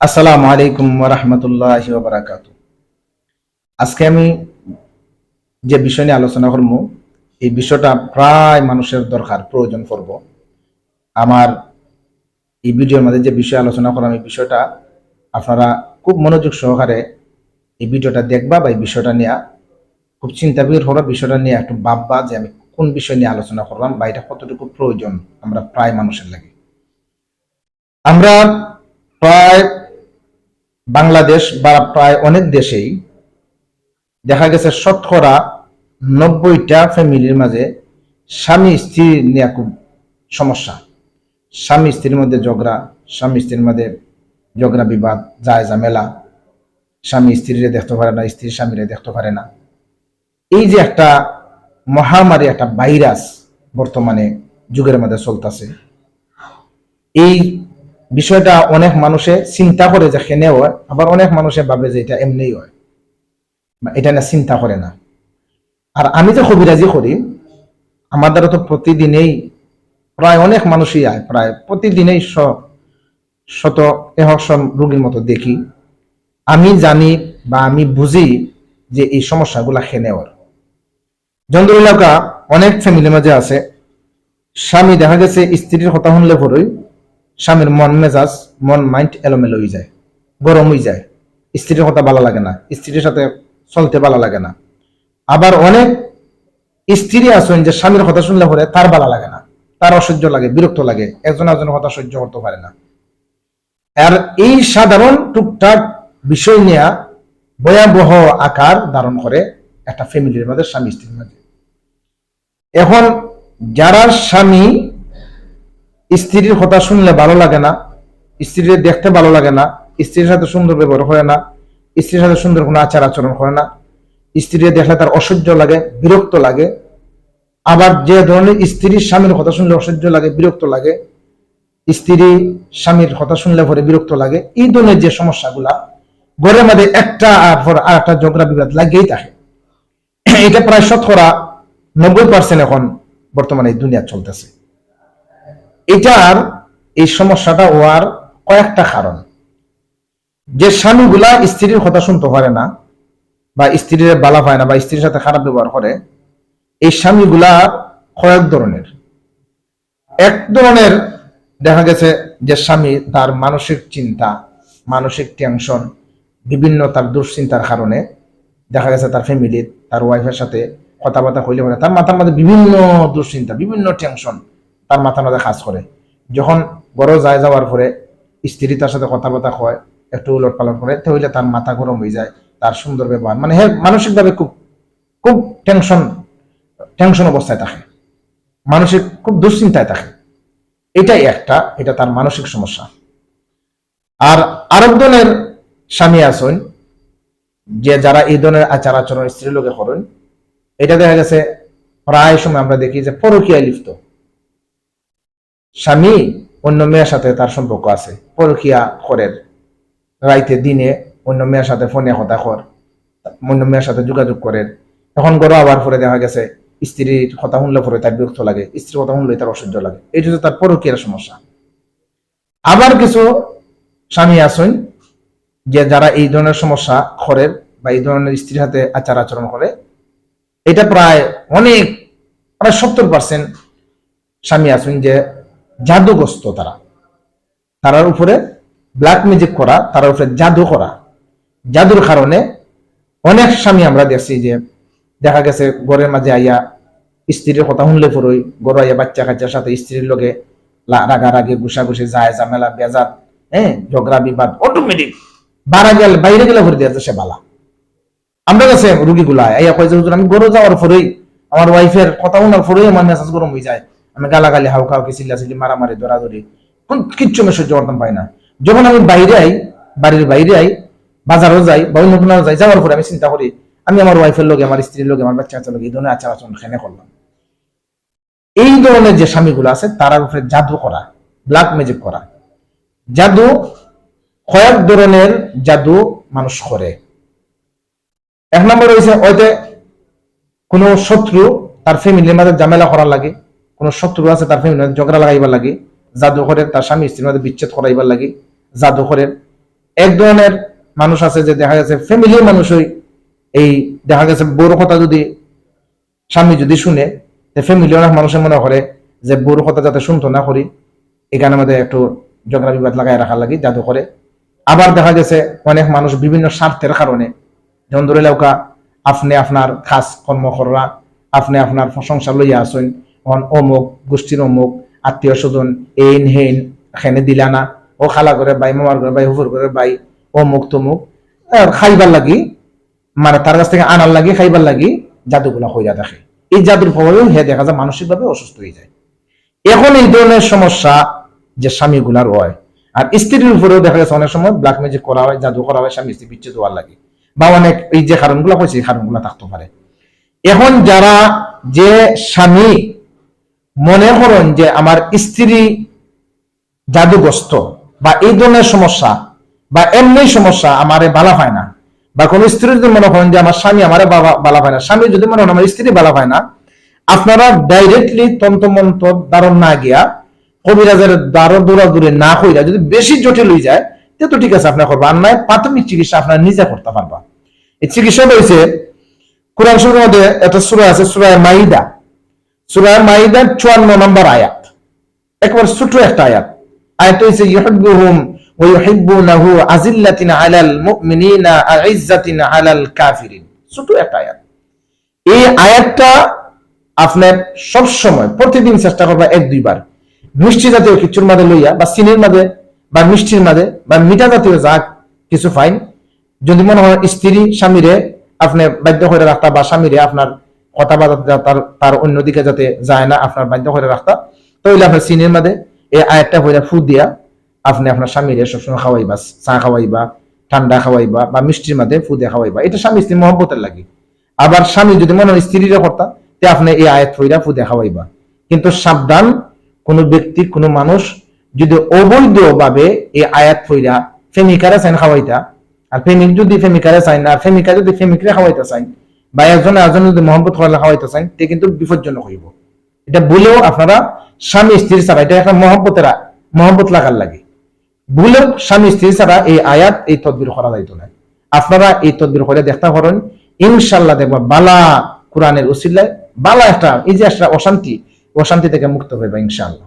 আসসালামু আলাইকুম রহমতুল্লাহ বারাকাত আজকে আমি যে বিষয় নিয়ে আলোচনা করব, এই বিষয়টা প্রায় মানুষের দরকার, প্রয়োজন পড়ব। আমার এই ভিডিওর মধ্যে যে বিষয় আলোচনা করলাম, এই বিষয়টা আপনারা খুব মনোযোগ সহকারে এই ভিডিওটা দেখবা বা এই বিষয়টা নিয়ে খুব চিন্তাবির হলো বিষয়টা নিয়ে একটু ভাববা যে আমি কোন বিষয় নিয়ে আলোচনা করলাম বা এটা কতটুকু প্রয়োজন আমরা প্রায় মানুষের লাগে। আমরা প্রায় বাংলাদেশ বা প্রায় অনেক দেশেই দেখা গেছে শতকরা নব্বইটা ফ্যামিলির মাঝে স্বামী, স্ত্রী নিয়ে খুব সমস্যা। স্বামী, স্ত্রীর মধ্যে ঝগড়া, স্বামী, স্ত্রীর মধ্যে ঝগড়া, বিবাদ, যায় ঝামেলা। স্বামী, স্ত্রীরে দেখতে পারে না, স্ত্রী স্বামীরে দেখতে পারে না। এই যে একটা মহামারী, একটা ভাইরাস বর্তমানে যুগের মধ্যে চলতেছে, এই বিষয়টা অনেক মানুষে চিন্তা করে যে খেনে হয়, আবার অনেক মানুষে ভাবে যে এটা এমনিই হয়। বা এটা না চিন্তা করে না। আর আমি যে কবিরাজি করি, আমার দ্বারা তো প্রতিদিনেই প্রায় অনেক মানুষই আয়, প্রায় প্রতিদিনেই শত একশন রোগীর মতো দেখি। আমি জানি বা আমি বুঝি যে এই সমস্যাগুলা খেনেওয়ার যন্ত্রলাকা অনেক ফ্যামিলির মাঝে আছে। স্বামী দেখা গেছে স্ত্রীর কথা শুনলে পরই স্বামীর মন মেজাজ, মন মাইন্ড এলোমেলো হয়ে যায়, গরম হয়ে যায়। স্ত্রীর কথা ভালো লাগে না, স্ত্রীর সাথে চলতে ভালো লাগে না। আবার অনেক স্ত্রী আছেন যে স্বামীর কথা শুনলে পরে তার ভালো লাগে না, তার অসহ্য লাগে, বিরক্ত লাগে, একজন একজনের কথা সহ্য করতে পারে না। আর এই সাধারণ টুকটাক বিষয় নিয়ে ভয়াবহ আকার ধারণ করে একটা ফ্যামিলির মধ্যে স্বামী স্ত্রীর মধ্যে। এখন যারা স্বামী স্ত্রীর কথা শুনলে ভালো লাগে না, স্ত্রীর দেখতে ভালো লাগে না, স্ত্রীর সাথে সুন্দর ব্যবহার করে না, স্ত্রীর সাথে সুন্দর কোনো আচার আচরণ করে না। স্ত্রী দেখলে তার অসহ্য লাগে, বিরক্ত লাগে। আবার যে ধরনের স্ত্রীর স্বামীর কথা শুনলে অসহ্য লাগে, বিরক্ত লাগে, স্ত্রী স্বামীর কথা শুনলে পরে বিরক্ত লাগে, এই ধরনের যে সমস্যাগুলা, ঘরের মধ্যে একটা আর আর একটা ঝগড়া বিবাদ লাগেই থাকে। এটা প্রায় শতকরা নব্বই পার্সেন্ট এখন বর্তমানে দুনিয়া চলতেছে। এটার এই সমস্যাটা হওয়ার কয়েকটা কারণ। যে স্বামীগুলা স্ত্রীর কথা শুনতে পারে না বা স্ত্রীর বালা পায় না বা স্ত্রীর সাথে খারাপ ব্যবহার করে, এই স্বামীগুলা কয়েক ধরনের। এক ধরনের দেখা গেছে যে স্বামী তার মানসিক চিন্তা, মানসিক টেনশন বিভিন্ন তার দুশ্চিন্তার কারণে দেখা গেছে তার ফ্যামিলির তার ওয়াইফের সাথে কথাবার্তা হইলে পরে তার মাথার মধ্যে বিভিন্ন দুশ্চিন্তা, বিভিন্ন টেনশন তার মাথার মধ্যে কাজ করে। যখন বড় যায় যাওয়ার পরে স্ত্রী তার সাথে কথাবার্তা হয় একটু উলট পালট করে, তাহলে তার মাথা গরম হয়ে যায়, তার সুন্দর ব্যবহার। মানে হে, মানসিকভাবে খুব খুব টেনশন টেনশন অবস্থায় থাকে। মানসিক খুব দুশ্চিন্তায় থাকে। এটাই একটা, এটা তার মানসিক সমস্যা। আর আরেক ধরনের স্বামী আছেন, যে যারা এই ধরনের আচার আচরণ স্ত্রী লোকে করেন, এটা দেখা গেছে, প্রায় সময় আমরা দেখি যে পরকীয়ায় লিপ্ত। স্বামী অন্য মেয়ের সাথে তার সম্পর্ক আছে। পরকিয়া করেন রাইতে, দিনে অন্য মেয়ের সাথে ফোনে কথা কর। অন্য মেয়ের সাথে যোগাযোগ করেন এখন গরো আবার পরে দেখা গেছে। স্ত্রীর কথা শুনলে পরে তার বিরক্ত লাগে। স্ত্রীর কথা শুনলে তার অসহ্য লাগে। এটা হচ্ছে তার পরকীয়ার সমস্যা। আবার কিছু স্বামী আছেন যে যারা এই ধরনের সমস্যা করেন বা এই ধরনের স্ত্রীর হাতে আচার আচরণ করে। এটা প্রায় অনেক, প্রায় সত্তর পার্সেন্ট স্বামী আছেন যে জাদুগ্রস্ত তারা। তারার উপরে ব্ল্যাক ম্যাজিক করা তার উপরে জাদু করা। জাদুর কারণে অনেক স্বামী আমরা দেখছি যে দেখা গেছে ঘরের মাঝে আইয়া স্ত্রীর কথা শুনলে পরই গরু আইয়া বাচ্চা কাচ্চার সাথে স্ত্রীর লগে রাগারাগি, ঘুষাঘুষি, যায় ঝামেলা, বেজাত হ্যাঁ ঝগড়া, বিবাদ অটোমেটিক বাড়া গেল, বাইরে গেলে ভরে দিয়ে সে বালা। আমরা কাছে রুগীগুলা, আইয়া কয় যে, হুজুর, আমি গরু যাওয়ার পরেই আমার ওয়াইফের কথা শোনার পরেই আমার মেজাজ গরম হয়ে যায়। আমি গালাগালি, হাউ খাওয়াকে চিল্লাচিল্লি, মারামারি, দৌড়াদৌড়ি, কোন কিচ্ছু আমি সহ্য করতাম পাই না। যখন আমি বাইরে আই, বাড়ির বাইরে আই, বাজারও যাই, বা অন্য কোথাও যাই যাওয়ার পরে আমি চিন্তা করি, আমি আমার ওয়াইফের লোক আমার স্ত্রীর লোক আমার বাচ্চা কাচ্চার লোক এই ধরনের আচার আচরণ খেনে করলাম? এই ধরনের যে স্বামীগুলো আছে, তার উপরে জাদু করা ব্ল্যাক ম্যাজিক করা। জাদু কয়েক ধরনের জাদু মানুষ করে। এক নম্বর হয়েছে ওইতে কোনো শত্রু তার ফ্যামিলির মাঝে ঝামেলা করার লাগে কোনো শত্রু আছে তার ফ্যামিলির মাঝে ঝগড়া লাগাইবার লাগে জাদু করে তার স্বামী স্ত্রীর মধ্যে বিচ্ছেদ করাইবার লাগে জাদু করে এক ধরনের মানুষ আছে যে দেখা গেছে ফ্যামিলির মানুষই এই দেখা গেছে বড় কথা যদি স্বামী যদি শুনে ফ্যামিলি অনেক মানুষের মনে করে যে বড় কথা যাতে শুনতো না করি এখানে আমাদের একটু ঝগড়া বিবাদ লাগাই রাখার লাগে জাদু করে আবার দেখা গেছে অনেক মানুষ বিভিন্ন স্বার্থের কারণে, যেমন ধরে লৌকা আপনি আপনার খাস কর্ম করা আপনি আপনার সংসার লইয়া আসুন অন অমুক, গোষ্ঠীর অমুক, আত্মীয় স্বজন, এইন হেইন এখানে দিলা না। ও খালা করে বাই মামার ঘরে বাই হুফুর করে বাই, অমুক, তমুক। খাইবার লাগি মানে তার কাছ থেকে আনার লাগি খাইবার লাগি জাদুগুলা হইয়া দেখে এই জাদুর প্রভাবেও হে দেখা যায় মানসিকভাবে অসুস্থ হয়ে যায়। এখন এই ধরনের সমস্যা যে স্বামীগুলার হয়। আর স্ত্রীর উপরেও দেখা গেছে, অনেক সময় ব্ল্যাক ম্যাজিক করা হয় জাদু করা হয়, স্বামী স্ত্রী বিচ্ছেদ হওয়ার লাগে। বা অনেক এই যে কারণগুলো হয়েছে এই কারণগুলো থাকতে পারে এখন যারা যে স্বামী মনে করেন যে আমার স্ত্রী জাদুগ্রস্ত বা এই ধরনের সমস্যা বা এমনি সমস্যা আমারে বালা পায় না। বা কোন স্ত্রী যদি মনে করেন যে আমার স্বামী আমারে বালা পায় না, স্বামী যদি মনে করেন আমার স্ত্রী বালা পায় না, আপনারা ডাইরেক্টলি তন্ত্রমন্ত্র দ্বারণ না গিয়া কবিরাজের দ্বার দৌড়াদৌড়ি না কইরা যদি বেশি জটিল হয়ে যায়, তে তো ঠিক আছে, আপনার করবা। আর নয় প্রাথমিক চিকিৎসা আপনার নিজে করতে পারবা। এই চিকিৎসা রয়েছে কোরআন শরীফের মধ্যে একটা সূরা আছে, সূরা মাইদা। সূরা মাইদার 54 নম্বর আয়াত। একবার ছোট একটা আয়াত। আয়াত আইজ্জাতিন আলাল কাফিরিন। ছোট একটা আয়াত। এই আয়াতটা আপনার সব সময় প্রতিদিন চেষ্টা করবা এক, দুইবার। মিষ্টি জাতীয় কিছুর মাঝে লইয়া, বা চিনির মাঝে, বা মিষ্টির মাঝে, বা মিঠা জাতীয় যা কিছু ফাইন, যদি মনে হয় স্ত্রী, স্বামীরে আপনি বাধ্য করে রাখতা, বা স্বামীরে আপনার কথা বার্তা তার তার অন্যদিকে যাতে যায় না আপনার বাধ্য করে রাখতা। তাহলে আপনার মাঝে এই ফু দিয়া আপনি আপনার সবসময় খাওয়াইবা, চা খাওয়াইবা, ঠান্ডা খাওয়াইবা বা মিষ্টির মাঝে খাওয়াইবা। এটা স্বামী স্ত্রী মহব্বতের লাগে। আবার স্বামী যদি মনে হয় স্ত্রীরে কর্তা, তে আপনি এই আয়াত ফইরা ফু দিয়ে খাওয়াইবা। কিন্তু সাবধান, কোন ব্যক্তি, কোন মানুষ যদি অবৈধভাবে এই আয়াত ফইরা প্রেমিকারে চাইন খাওয়াইতা, আর প্রেমিক যদি প্রেমিকারে চাই না প্রেমিকা যদি প্রেমিকরে খাওয়াইতে চাই বা একজন একজন যদি মোহাম্মত খাওয়ালে খাওয়াইতে চাই তে কিন্তু বিপজ্জনক হইব। এটা বলেও আপনারা স্বামী স্ত্রী ছাড়া, এটা একটা মহব্বতের মহব্বত লাগার লাগে। ভুলেও স্বামী স্ত্রী ছাড়া এই আয়াত, এই তদবির করা যাইতো না। আপনারা এই তদবির করে দেখতে পারেন ইনশাল্লাহ দেখবা বালা কোরআনের উসিল্লায় বালা একটা, এই যে একটা অশান্তি অশান্তি থেকে মুক্ত হইবা ইনশাআল্লাহ।